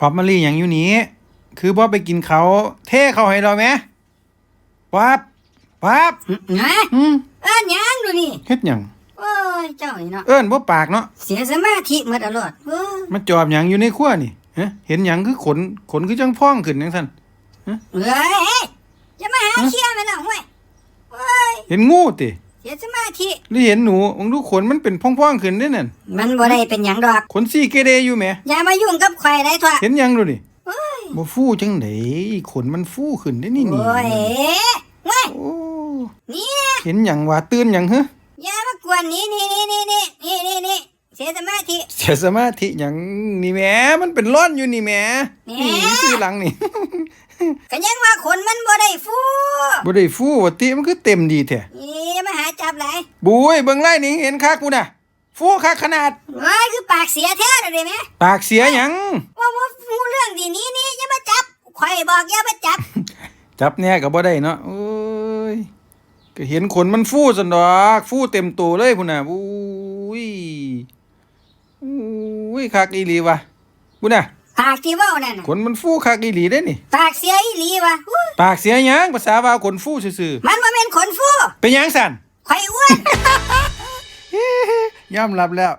ป๊อปมารีอย่างอยู่นี้ คือบ่ไปกินเขาวเท่เขาให้เราไหมป๊บป๊บฮะอืมเอิ้นหยังดูนี่เฮ็ดหยังโอ้ยเจ้านี่เนาะเอิ้นบ่ปากเนาะเสียสมาธิหมดอรรถเออมาจอบหยังอยู่ในครัวนี่ฮะเห็นหยังคือขนขนคือจังพ่องขึ้นจังซั่นเฮ้ยจะมาหาเคลียร์มันน่ะห้วยโอ้ยเห็นงูติเสียสมา ธิหรือเห็นหนูมึงดูขนมันเป็นพ่องๆขึ้นเด้นั่นมันบ่ได้เป็นหยังดอก ขนซี่เกเรอยู่แหมอย่ามายุ่งกับข่อยได้ทั่วเห็นหยังดูดิโอ้ยบ่ฟูจังไดขนมันฟูขึ้นได้นี่นี่โอ้ยห้วยโอ้นี่นะเห็นหยังว่าตื่นหยังฮะอย่ามากวนนี่นี่นี่นี่นี่นี่นี่นี่เสียสมาธิ เสียสมาธิหยังนี่แหมมันเป็นร้อนอยู่นี่แหมแหม นี่ซื้อหลังนี่ ก็ยังว่าขนมันบ่ได้ฟูบ่ได้ฟูว่าติมันคือเต็มดีแท้นี่ อย่ามาหาจับหลายบุ้ยเบิ่งไล่นี่เห็นคักกูน่ะ ฟูคักขนาดโอ้ยคือปากเสียแท้เลยไหมปากเสียหยังว่าว่าฟูเรื่องดีนี้นี่อย่ามาจับข่อยบอกอย่ามาจับ จับแน่ก็บ่ได้เนาะโอ้ยก็เห็นขนมันฟูซั่นดอก ฟูเต็มตัวเลยพุ่นน่ะบุ้ยอุ้ยคักอีหลีวะพุ่นน่ะปากที่เว้านั่นน่ะขนมันฟูคักอีหลีเด้นี่ ปากเสียอีหลีวะอู้ปากเสียหยังภาษาว่าขนฟูซื่อมันบ่แม่นขนฟู เป็นหยังสั่น ข่อยอ้วน ยอมรับแล้ว